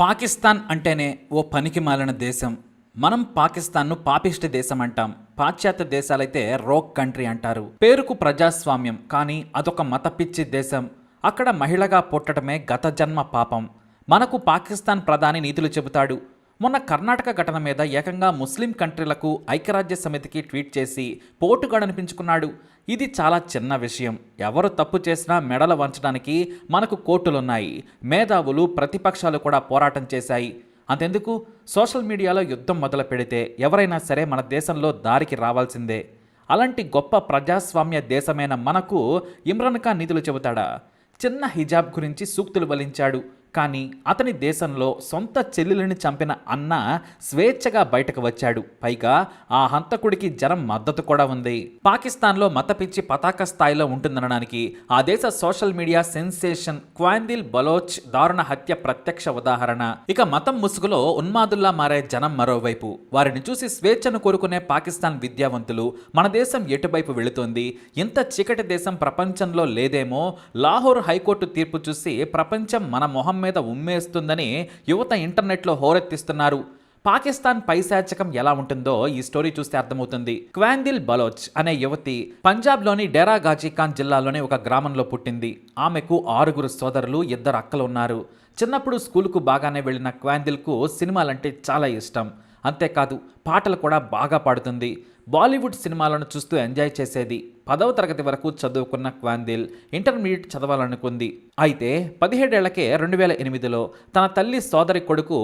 పాకిస్తాన్ అంటేనే ఓ పనికి మాలిన దేశం. మనం పాకిస్తాన్ను పాపిష్టి దేశం అంటాం. పాశ్చాత్య దేశాలైతే రోక్ కంట్రీ అంటారు. పేరుకు ప్రజాస్వామ్యం కానీ అదొక మత పిచ్చి దేశం. అక్కడ మహిళగా పుట్టడమే గత జన్మ పాపం. మనకు పాకిస్తాన్ ప్రధాని నీతులు చెబుతాడు. మొన్న కర్ణాటక ఘటన మీద ఏకంగా ముస్లిం కంట్రీలకు ఐక్యరాజ్య సమితికి ట్వీట్ చేసి పోటుగాడనిపించుకున్నాడు. ఇది చాలా చిన్న విషయం. ఎవరు తప్పు చేసినా మెడల వంచడానికి మనకు కోర్టులున్నాయి. మేధావులు ప్రతిపక్షాలు కూడా పోరాటం చేశాయి. అంతెందుకు? సోషల్ మీడియాలో యుద్ధం మొదలు పెడితే ఎవరైనా సరే మన దేశంలో దారికి రావాల్సిందే. అలాంటి గొప్ప ప్రజాస్వామ్య దేశమైన మనకు ఇమ్రాన్ ఖాన్ నిధులు చెబుతాడా? చిన్న హిజాబ్ గురించి సూక్తులు వలించాడు కానీ అతని దేశంలో సొంత చెల్లెలిని చంపిన అన్న స్వేచ్ఛగా బయటకు వచ్చాడు. పైగా ఆ హంతకుడికి జనం మద్దతు కూడా ఉంది. పాకిస్తాన్లో మత పిచ్చి పతాక స్థాయిలో ఉంటుందనడానికి ఆ దేశ social media sensation Qandeel Baloch దారుణ హత్య ప్రత్యక్ష ఉదాహరణ. ఇక మతం ముసుగులో ఉన్మాదుల్లా మారే జనం మరోవైపు. వారిని చూసి స్వేచ్ఛను కోరుకునే పాకిస్తాన్ విద్యావంతులు మన దేశం ఎటువైపు వెళుతోంది? ఇంత చీకటి దేశం ప్రపంచంలో లేదేమో? లాహోర్ హైకోర్టు తీర్పు చూసి ప్రపంచం మన మొహం మీద ఉమ్మేస్తుందని యువత ఇంటర్నెట్లో హోరెత్తిస్తున్నారు. పాకిస్తాన్ పైశాచకం ఎలా ఉంటుందో ఈ స్టోరీ చూస్తే అర్థమవుతుంది. క్వాందిల్ బలోచ్ అనే యువతి పంజాబ్లోని డెరా గాజీఖాన్ జిల్లాలోని ఒక గ్రామంలో పుట్టింది. ఆమెకు ఆరుగురు సోదరులు ఇద్దరు అక్కలు ఉన్నారు చిన్నప్పుడు స్కూలుకు బాగానే వెళ్ళిన క్వాందిల్కు సినిమాలంటే చాలా ఇష్టం. అంతేకాదు పాటలు కూడా బాగా పాడుతుంది. బాలీవుడ్ సినిమాలను చూస్తూ ఎంజాయ్ చేసేది పదవ తరగతి వరకు చదువుకున్న క్వాందిల్ ఇంటర్మీడియట్ చదవాలనుకుంది. అయితే పదిహేడేళ్ళకే రెండు వేల ఎనిమిదిలో తన తల్లి సోదరి కొడుకు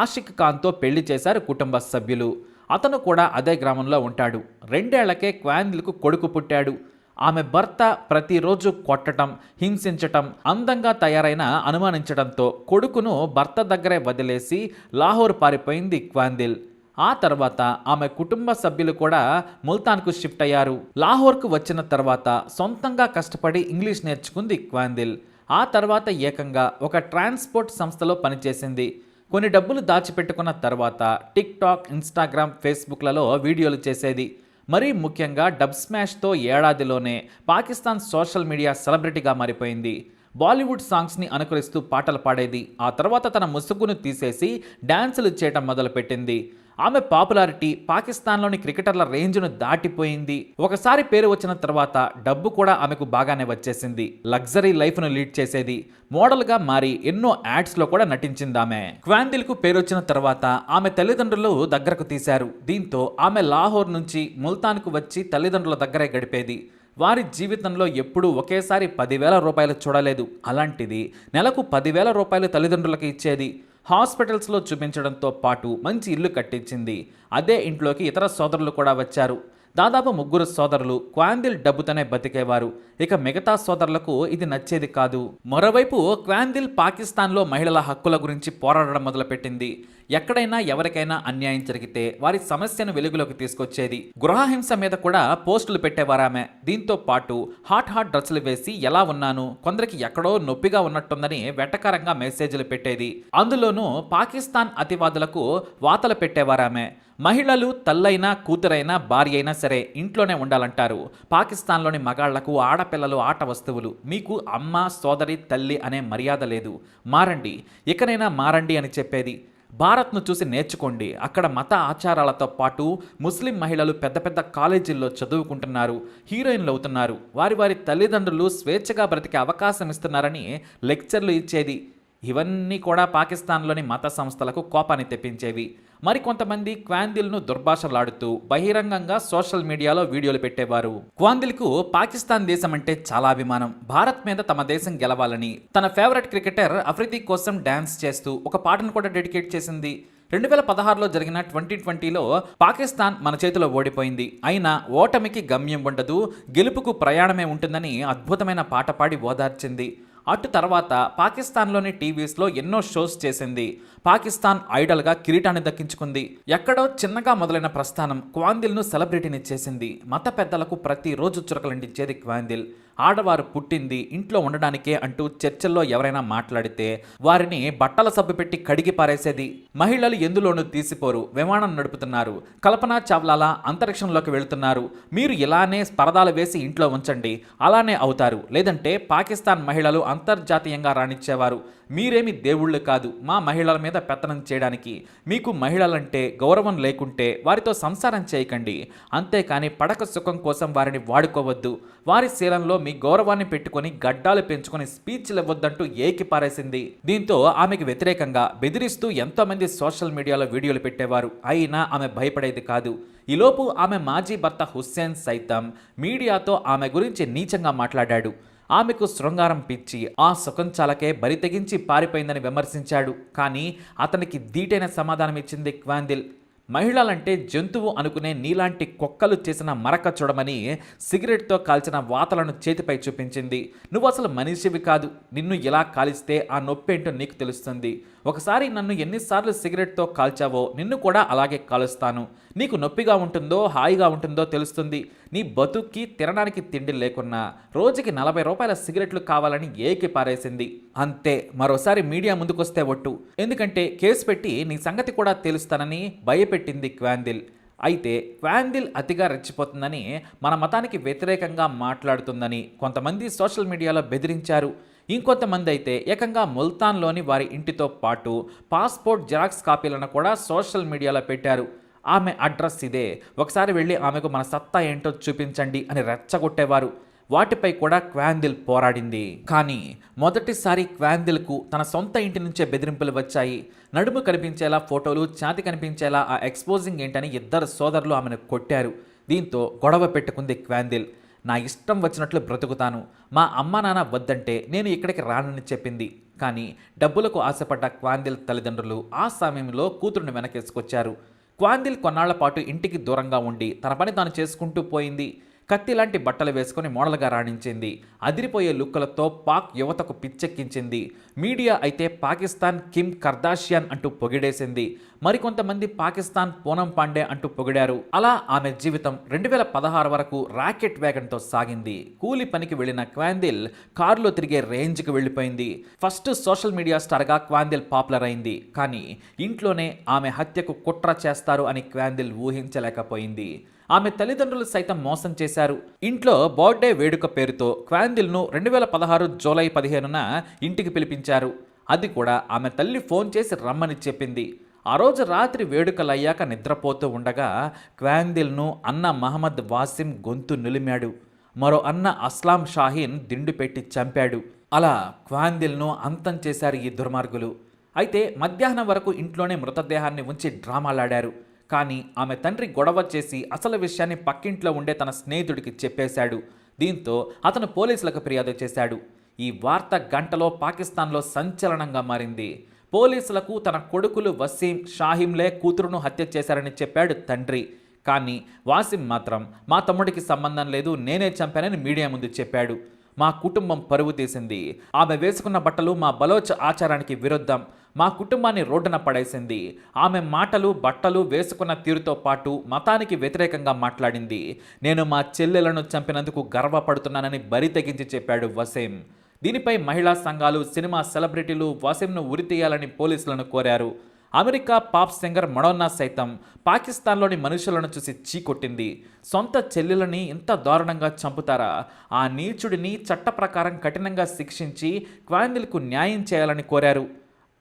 ఆషిక్ ఖాన్తో పెళ్ళి చేశారు కుటుంబ సభ్యులు. అతను కూడా అదే గ్రామంలో ఉంటాడు. రెండేళ్ళకే క్వాందిల్కు కొడుకు పుట్టాడు. ఆమె భర్త ప్రతిరోజు కొట్టడం హింసించటం అందంగా తయారైన అనుమానించడంతో కొడుకును భర్త దగ్గరే వదిలేసి లాహోర్ పారిపోయింది క్వాందిల్ ఆ తర్వాత ఆమె కుటుంబ సభ్యులు కూడా ముల్తాన్కు షిఫ్ట్ అయ్యారు. లాహోర్కు వచ్చిన తర్వాత సొంతంగా కష్టపడి ఇంగ్లీష్ నేర్చుకుంది క్వాందిల్ ఆ తర్వాత ఏకంగా ఒక ట్రాన్స్పోర్ట్ సంస్థలో పనిచేసింది. కొన్ని డబ్బులు దాచిపెట్టుకున్న తర్వాత టిక్ టాక్ ఇన్స్టాగ్రామ్ ఫేస్బుక్లలో వీడియోలు చేసేది. మరీ ముఖ్యంగా డబ్ స్మాష్తో ఏడాదిలోనే పాకిస్తాన్ సోషల్ మీడియా సెలబ్రిటీగా మారిపోయింది. బాలీవుడ్ సాంగ్స్ని అనుకరిస్తూ పాటలు పాడేది. ఆ తర్వాత తన ముసుగును తీసేసి డ్యాన్సులు చేయటం మొదలుపెట్టింది. ఆమె పాపులారిటీ పాకిస్తాన్లోని క్రికెటర్ల రేంజ్ను దాటిపోయింది. ఒకసారి పేరు వచ్చిన తర్వాత డబ్బు కూడా ఆమెకు బాగానే వచ్చేసింది. లగ్జరీ లైఫ్ను లీడ్ చేసేది. మోడల్గా మారి ఎన్నో యాడ్స్లో కూడా నటించింది ఆమె. క్వాందిల్కు పేరు వచ్చిన తర్వాత ఆమె తల్లిదండ్రులు దగ్గరకు తీశారు. దీంతో ఆమె లాహోర్ నుంచి ముల్తాన్కు వచ్చి తల్లిదండ్రుల దగ్గరే గడిపేది. వారి జీవితంలో ఎప్పుడూ ఒకేసారి పదివేల రూపాయలు చూడలేదు. అలాంటిది నెలకు పదివేల రూపాయలు తల్లిదండ్రులకు ఇచ్చేది. హాస్పిటల్స్లో చూపించడంతో పాటు మంచి ఇల్లు కట్టించింది. అదే ఇంట్లోకి ఇతర సోదరులు కూడా వచ్చారు. దాదాపు ముగ్గురు సోదరులు క్వాందిల్ డబ్బుతోనే బతికేవారు. ఇక మిగతా సోదరులకు ఇది నచ్చేది కాదు. మరోవైపు క్వాందిల్ పాకిస్తాన్లో మహిళల హక్కుల గురించి పోరాడడం మొదలుపెట్టింది. ఎక్కడైనా ఎవరికైనా అన్యాయం జరిగితే వారి సమస్యను వెలుగులోకి తీసుకొచ్చేది. గృహహింస మీద కూడా పోస్టులు పెట్టేవారామె. దీంతో పాటు హాట్ హాట్ డ్రెస్సులు వేసి ఎలా ఉన్నాను? కొందరికి ఎక్కడో నొప్పిగా ఉన్నట్టుందని వెటకారంగా మెసేజ్లు పెట్టేది. అందులోనూ పాకిస్తాన్ అతివాదులకు వాతలు పెట్టేవారామె. మహిళలు తల్లైనా కూతురైనా భార్య అయినా సరే ఇంట్లోనే ఉండాలంటారు. పాకిస్తాన్లోని మగాళ్ళకు ఆడపిల్లలు ఆట వస్తువులు. మీకు అమ్మ సోదరి తల్లి అనే మర్యాద లేదు. మారండి. ఇకనైనా మారండి అని చెప్పేది. భారత్ను చూసి నేర్చుకోండి. అక్కడ మత ఆచారాలతో పాటు ముస్లిం మహిళలు పెద్ద పెద్ద కాలేజీల్లో చదువుకుంటున్నారు హీరోయిన్లు అవుతున్నారు. వారి వారి తల్లిదండ్రులు స్వేచ్ఛగా బ్రతికే అవకాశం ఇస్తున్నారని లెక్చర్లు ఇచ్చేది. ఇవన్నీ కూడా పాకిస్తాన్లోని మత సంస్థలకు కోపాన్ని తెప్పించేవి. మరికొంతమంది క్వాందిల్ను దుర్భాషలాడుతూ బహిరంగంగా సోషల్ మీడియాలో వీడియోలు పెట్టేవారు. క్వాందిల్కు పాకిస్తాన్ దేశం అంటే చాలా అభిమానం. భారత్ మీద తమ దేశం గెలవాలని. తన ఫేవరెట్ క్రికెటర్ అఫ్రిది కోసం డ్యాన్స్ చేస్తూ ఒక పాటను కూడా డెడికేట్ చేసింది. రెండు వేల పదహారులో జరిగిన ట్వంటీ ట్వంటీలో పాకిస్తాన్ మన చేతిలో ఓడిపోయింది. అయినా ఓటమికి గమ్యం ఉండదు గెలుపుకు ప్రయాణమే ఉంటుందని అద్భుతమైన పాట పాడి ఓదార్చింది. అటు తర్వాత పాకిస్తాన్లోని టీవీస్లో ఎన్నో షోస్ చేసింది. పాకిస్తాన్ ఐడల్గా కిరీటాన్ని దక్కించుకుంది. ఎక్కడో చిన్నగా మొదలైన ప్రస్థానం క్వాందిల్ను సెలబ్రిటీని చేసింది మత పెద్దలకు ప్రతిరోజు చురకలంటించేది క్వాందిల్ ఆడవారు పుట్టింది ఇంట్లో ఉండడానికే అంటూ చర్చల్లో ఎవరైనా మాట్లాడితే వారిని బట్టల సబ్బు పెట్టి కడిగి పారేసేది. మహిళలు ఎందులోనూ తీసిపోరు. విమానం నడుపుతున్నారు. కల్పనా చావ్లాలా అంతరిక్షంలోకి వెళుతున్నారు. మీరు ఇలానే స్పరదాలు వేసి ఇంట్లో ఉంచండి. అలానే అవుతారు. లేదంటే పాకిస్తాన్ మహిళలు అంతర్జాతీయంగా రాణించేవారు. మీరేమి దేవుళ్ళు కాదు. మా మహిళల మీద పెత్తనం చేయడానికి మీకు మహిళలంటే గౌరవం లేకుంటే వారితో సంసారం చేయకండి. అంతేకాని పడక సుఖం కోసం వారిని వాడుకోవద్దు. వారి శీలంలో మీ గౌరవాన్ని పెట్టుకొని గడ్డాలు పెంచుకొని స్పీచ్లు ఇవ్వద్దంటూ ఏకి పారేసింది దీంతో ఆమెకు వ్యతిరేకంగా బెదిరిస్తూ ఎంతోమంది సోషల్ మీడియాలో వీడియోలు పెట్టేవారు. అయినా ఆమె భయపడేది కాదు. ఈలోపు ఆమె మాజీ భర్త హుస్సేన్ సైతం మీడియాతో ఆమె గురించి నీచంగా మాట్లాడాడు. ఆమెకు శృంగారం పిచ్చి ఆ సుఖంచాలకే బరి తెగించి పారిపోయిందని విమర్శించాడు. కానీ అతనికి ధీటైన సమాధానం ఇచ్చింది క్వాందిల్. మహిళలంటే జంతువు అనుకునే నీలాంటి కుక్కలు చేసిన మరక చూడమని సిగరెట్తో కాల్చిన వాతలను చేతిపై చూపించింది. నువ్వు అసలు మనిషివి కాదు. నిన్ను ఇలా కాలిస్తే ఆ నొప్పి ఏంటో నీకు తెలుస్తుంది. ఒకసారి నన్ను ఎన్నిసార్లు సిగరెట్తో కాల్చావో నిన్ను కూడా అలాగే కాలుస్తాను. నీకు నొప్పిగా ఉంటుందో హాయిగా ఉంటుందో తెలుస్తుంది. నీ బతుక్కి తినడానికి తిండి లేకున్నా రోజుకి నలభై రూపాయల సిగరెట్లు కావాలని ఏకి పారేసింది. అంతే మరోసారి మీడియా ముందుకొస్తే ఒట్టు. ఎందుకంటే కేసు పెట్టి నీ సంగతి కూడా తెలుస్తానని భయపెట్టింది క్వాందిల్ అయితే క్వాందిల్ అతిగా రెచ్చిపోతుందని మన మతానికి వ్యతిరేకంగా మాట్లాడుతుందని కొంతమంది సోషల్ మీడియాలో బెదిరించారు. ఇంకొంతమంది అయితే ఏకంగా ముల్తాన్లోని వారి ఇంటితో పాటు పాస్పోర్ట్ జిరాక్స్ కాపీలను కూడా సోషల్ మీడియాలో పెట్టారు. ఆమె అడ్రస్ ఇదే. ఒకసారి వెళ్ళి ఆమెకు మన సత్తా ఏంటో చూపించండి అని రెచ్చగొట్టేవారు. వాటిపై కూడా క్వాందిల్ పోరాడింది. కానీ మొదటిసారి క్వాందిల్కు తన సొంత ఇంటి నుంచే బెదిరింపులు వచ్చాయి. నడుము కనిపించేలా ఫోటోలు ఛాతి కనిపించేలా ఆ ఎక్స్పోజింగ్ ఏంటని ఇద్దరు సోదరులు ఆమెను కొట్టారు. దీంతో గొడవ పెట్టుకుంది క్వాందిల్ నా ఇష్టం వచ్చినట్లు బ్రతుకుతాను. మా అమ్మ నాన్న వద్దంటే నేను ఇక్కడికి రానని చెప్పింది. కానీ డబ్బులకు ఆశపడ్డ క్వాందిల్ తల్లిదండ్రులు ఆ సమయంలో కూతురుని వెనకేసుకొచ్చారు. క్వాందిల్ కొన్నాళ్ళ పాటు ఇంటికి దూరంగా ఉండి తన పని తాను చేసుకుంటూ పోయింది. కత్తి లాంటి బట్టలు వేసుకుని మోడల్గా రాణించింది. అదిరిపోయే లుక్కులతో పాక్ యువతకు పిచ్చెక్కించింది. మీడియా అయితే పాకిస్తాన్ కిమ్ కర్దాషియన్ అంటూ పొగిడేసింది. మరికొంతమంది పాకిస్తాన్ పూనం పాండే అంటూ పొగిడారు. అలా ఆమె జీవితం రెండు వేల పదహారు వరకు రాకెట్ వేగంతో సాగింది. కూలి పనికి వెళ్ళిన క్వాందిల్ కారులో తిరిగే రేంజ్కి వెళ్ళిపోయింది. ఫస్ట్ సోషల్ మీడియా స్టార్గా క్వాందిల్ పాపులర్ అయింది. కానీ ఇంట్లోనే ఆమె హత్యకు కుట్ర చేస్తారు అని క్వాందిల్ ఊహించలేకపోయింది. ఆమె తల్లిదండ్రులు సైతం మోసం చేశారు. ఇంట్లో బర్త్డే వేడుక పేరుతో క్వాందిల్ను రెండు వేల పదహారు జూలై పదిహేనున ఇంటికి పిలిపించారు. అది కూడా ఆమె తల్లి ఫోన్ చేసి రమ్మని చెప్పింది. ఆ రోజు రాత్రి వేడుకలయ్యాక నిద్రపోతూ ఉండగా క్వాందిల్ను అన్న మహమ్మద్ వాసిం గొంతు నిలిమాడు. మరో అన్న అస్లాం షాహీన్ దిండు పెట్టి చంపాడు. అలా క్వాందిల్ను అంతం చేశారు ఈ దుర్మార్గులు. అయితే మధ్యాహ్నం వరకు ఇంట్లోనే మృతదేహాన్ని ఉంచి డ్రామాలాడారు. కానీ ఆమె తండ్రి గొడవ చేసి అసలు విషయాన్ని పక్కింట్లో ఉండే తన స్నేహితుడికి చెప్పేశాడు. దీంతో అతను పోలీసులకు ఫిర్యాదు చేశాడు. ఈ వార్త గంటలో పాకిస్తాన్లో సంచలనంగా మారింది. పోలీసులకు తన కొడుకులు వసీం షాహింలే కూతురును హత్య చేశారని చెప్పాడు తండ్రి. కానీ వాసిం మాత్రం మా తమ్ముడికి సంబంధం లేదు నేనే చంపానని మీడియా ముందు చెప్పాడు. మా కుటుంబం పరువు తీసింది. ఆమె వేసుకున్న బట్టలు మా బలోచ్ ఆచారానికి విరుద్ధం. మా కుటుంబాన్ని రోడ్డున పడేసింది. ఆమె మాటలు బట్టలు వేసుకున్న తీరుతో పాటు మతానికి వ్యతిరేకంగా మాట్లాడింది. నేను మా చెల్లెలను చంపినందుకు గర్వపడుతున్నానని బరి తెగించి చెప్పాడు వసీం. దీనిపై మహిళా సంఘాలు సినిమా సెలబ్రిటీలు వసీంను ఉరితీయాలని పోలీసులను కోరారు. అమెరికా పాప్ సింగర్ మడోన్నా సైతం పాకిస్తాన్లోని మనుషులను చూసి చీకొట్టింది. సొంత చెల్లెలని ఇంత దారుణంగా చంపుతారా? ఆ నీచుడిని చట్ట ప్రకారం కఠినంగా శిక్షించి క్వాందిల్కు న్యాయం చేయాలని కోరారు.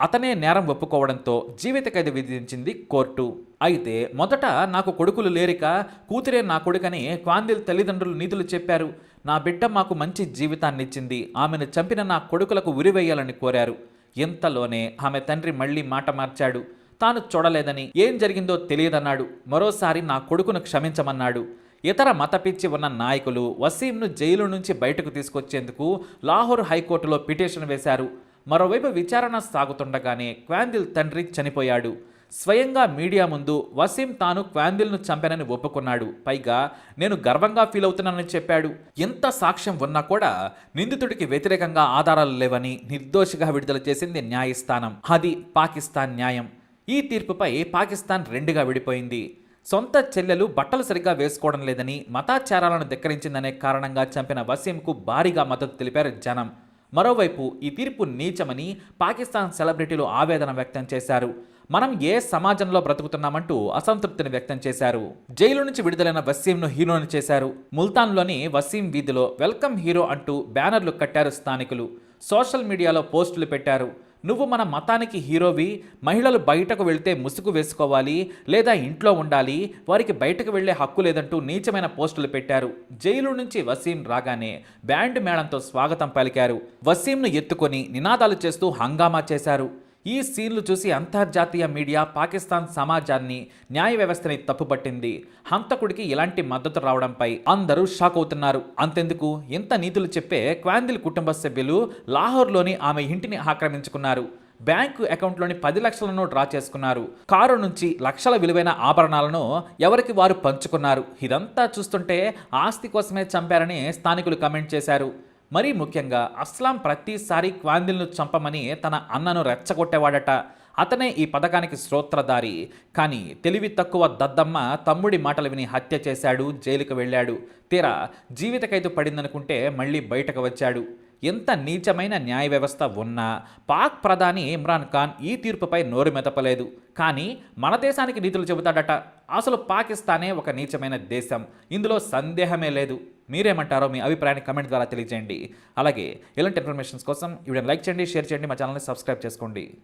అతనే నేరం ఒప్పుకోవడంతో జీవిత ఖైదు విధించింది కోర్టు. అయితే మొదట నాకు కొడుకులు లేరిక కూతురే నా కొడుకని క్వాందిల్ తల్లిదండ్రులు నీతులు చెప్పారు. నా బిడ్డ మాకు మంచి జీవితాన్ని ఇచ్చింది ఆమెను చంపిన నా కొడుకులకు ఉరివేయాలని కోరారు. ఇంతలోనే ఆమె తండ్రి మళ్ళీ మాట మార్చాడు. తాను చూడలేదని ఏం జరిగిందో తెలియదన్నాడు. మరోసారి నా కొడుకును క్షమించమన్నాడు. ఇతర మతపిచ్చి ఉన్న నాయకులు వసీంను జైలు నుంచి బయటకు తీసుకొచ్చేందుకు లాహోర్ హైకోర్టులో పిటిషన్ వేశారు. మరోవైపు విచారణ సాగుతుండగానే క్వాందిల్ తండ్రి చనిపోయాడు. స్వయంగా మీడియా ముందు వసీం తాను క్వాందిల్ను చంపానని ఒప్పుకున్నాడు. పైగా నేను గర్వంగా ఫీల్ అవుతున్నానని చెప్పాడు. ఎంత సాక్ష్యం ఉన్నా కూడా నిందితుడికి వ్యతిరేకంగా ఆధారాలు లేవని నిర్దోషిగా విడుదల చేసింది న్యాయస్థానం. అది పాకిస్తాన్ న్యాయం. ఈ తీర్పుపై పాకిస్తాన్ రెండుగా విడిపోయింది. సొంత చెల్లెలు బట్టలు సరిగ్గా వేసుకోవడం లేదని మతాచారాలను ధిక్కరించిందనే కారణంగా చంపిన వసీంకు భారీగా మద్దతు తెలిపారు జనం. మరోవైపు ఈ తీర్పు నీచమని పాకిస్తాన్ సెలబ్రిటీలు ఆవేదన వ్యక్తం చేశారు. మనం ఏ సమాజంలో బ్రతుకుతున్నామంటూ అసంతృప్తిని వ్యక్తం చేశారు. జైలు నుంచి విడుదలైన వసీంను హీరోని చేశారు. ముల్తాన్లోని వసీం వీధిలో వెల్కమ్ హీరో అంటూ బ్యానర్లు కట్టారు స్థానికులు. సోషల్ మీడియాలో పోస్టులు పెట్టారు. నువ్వు మన మతానికి హీరోవి మహిళలు బయటకు వెళ్తే ముసుగు వేసుకోవాలి లేదా ఇంట్లో ఉండాలి వారికి బయటకు వెళ్ళే హక్కు లేదంటూ నీచమైన పోస్టులు పెట్టారు. జైలు నుంచి వసీం రాగానే బ్యాండ్ మేళంతో స్వాగతం పలికారు. వసీంను ఎత్తుకొని నినాదాలు చేస్తూ హంగామా చేశారు. ఈ సీన్లు చూసి అంతర్జాతీయ మీడియా పాకిస్తాన్ సమాజాన్ని న్యాయ వ్యవస్థని తప్పుపట్టింది. హంతకుడికి ఇలాంటి మద్దతు రావడంపై అందరూ షాక్ అవుతున్నారు. అంతెందుకు? ఇంత నీతులు చెప్పే క్వాందిల్ కుటుంబ సభ్యులు లాహోర్లోని ఆమె ఇంటిని ఆక్రమించుకున్నారు. బ్యాంకు అకౌంట్లోని పది లక్షలను డ్రా చేసుకున్నారు. కారు నుంచి లక్షల విలువైన ఆభరణాలను ఎవరికి వారు పంచుకున్నారు? ఇదంతా చూస్తుంటే ఆస్తి కోసమే చంపారని స్థానికులు కమెంట్ చేశారు. మరీ ముఖ్యంగా అస్లాం ప్రతిసారి క్వాందిల్ను చంపమని తన అన్నను రెచ్చగొట్టేవాడట. అతనే ఈ పథకానికి శ్రోత్రధారి కానీ తెలివి తక్కువ దద్దమ్మ తమ్ముడి మాటలు విని హత్య చేశాడు జైలుకు వెళ్ళాడు. తీరా జీవిత పడిందనుకుంటే మళ్ళీ బయటకు వచ్చాడు. ఎంత నీచమైన న్యాయ వ్యవస్థ ఉన్నా పాక్ ప్రధాని ఇమ్రాన్ ఖాన్ ఈ తీర్పుపై నోరు మెదపలేదు. కానీ మన దేశానికి నీతులు చెబుతాడట. అసలు పాకిస్తానే ఒక నీచమైన దేశం. ఇందులో సందేహమే లేదు. మీరేమంటారో మీ అభిప్రాయాన్ని కమెంట్ ద్వారా తెలియజేయండి. అలాగే ఇలాంటి ఇన్ఫర్మేషన్స్ కోసం ఈ వీడియోని లైక్ చేయండి షేర్ చేయండి మా ఛానల్ని సబ్స్క్రైబ్ చేసుకోండి.